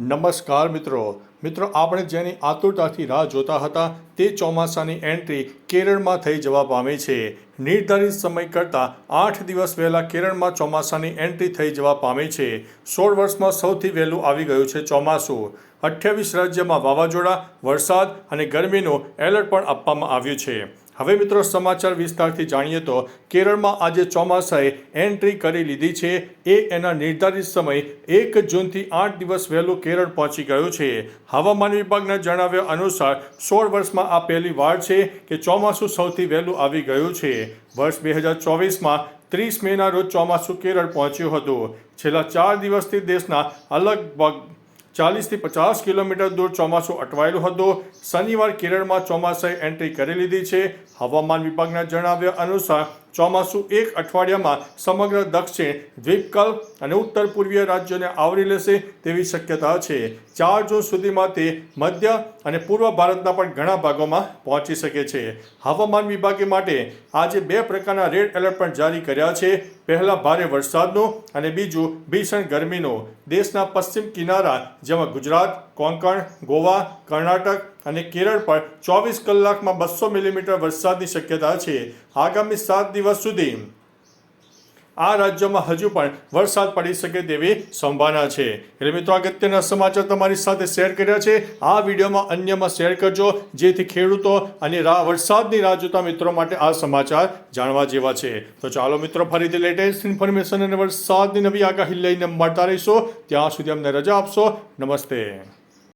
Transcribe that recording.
નમસ્કાર મિત્રો. મિત્રો, આપણે જેની આતુરતાથી રાહ જોતા હતા, તે ચોમાસાની એન્ટ્રી કેરળમાં થઈ જવા પામી છે. નિર્ધારિત સમય કરતાં આઠ દિવસ વહેલા કેરળમાં ચોમાસાની એન્ટ્રી થઈ જવા પામી છે. સોળ વર્ષમાં સૌથી વહેલું આવી ગયું છે ચોમાસું. અઠ્યાવીસ રાજ્યમાં વાવાઝોડા, વરસાદ અને ગરમીનું એલર્ટ પણ આપવામાં આવ્યું છે. હવે મિત્રો સમાચાર વિસ્તારથી જાણીએ તો કેરળમાં આજે ચોમાસાએ એન્ટ્રી કરી લીધી છે. એ એના નિર્ધારિત સમય એક જૂનથી આઠ દિવસ વહેલું કેરળ પહોંચી ગયું છે. હવામાન વિભાગના જણાવ્યા અનુસાર સોળ વર્ષમાં આ પહેલી વાર છે કે ચોમાસું સૌથી વહેલું આવી ગયું છે. વર્ષ બે હજાર ચોવીસમાં ત્રીસ મેના રોજ ચોમાસું કેરળ પહોંચ્યું હતું. છેલ્લા ચાર દિવસથી દેશના અલગ ચાલીસથી પચાસ કિલોમીટર દૂર ચોમાસું અટવાયેલું હતું. શનિવાર કેરળમાં ચોમાસાએ એન્ટ્રી કરી લીધી છે. હવામાન વિભાગના જણાવ્યા અનુસાર ચોમાસું એક અઠવાડિયામાં સમગ્ર દક્ષિણ, દ્વીપકલ્પ અને ઉત્તર પૂર્વીય રાજ્યોને આવરી લેશે તેવી શક્યતા છે. ચાર જૂન સુધીમાં તે મધ્ય અને પૂર્વ ભારતના પણ ઘણા ભાગોમાં પહોંચી શકે છે. હવામાન વિભાગે માટે આજે બે પ્રકારના રેડ એલર્ટ પણ જારી કર્યા છે. પહેલા ભારે વરસાદનો અને બીજું ભીષણ ગરમીનો. દેશના પશ્ચિમ કિનારા, જેમાં ગુજરાત કોંકણ, ગોવા, કર્ણાટક અને કેરળ પર ચોવીસ કલાકમાં બસો મિલીમીટર વરસાદની શક્યતા છે. આગામી સાત દિવસ સુધી આ રાજ્યોમાં હજુ પણ વરસાદ પડી શકે તેવી સંભાવના છે. એટલે મિત્રો, અગત્યના સમાચાર તમારી સાથે શેર કર્યા છે. આ વિડીયોમાં અન્યમાં શેર કરજો. જેથી ખેડૂતો અને વરસાદની રાહ જોતા મિત્રો માટે આ સમાચાર જાણવા જેવા છે. તો ચાલો મિત્રો, ફરીથી લેટેસ્ટ ઇન્ફોર્મેશન અને વરસાદની નવી આગાહી લઈને મળતા રહીશો. ત્યાં સુધી અમને રજા આપશો. નમસ્તે.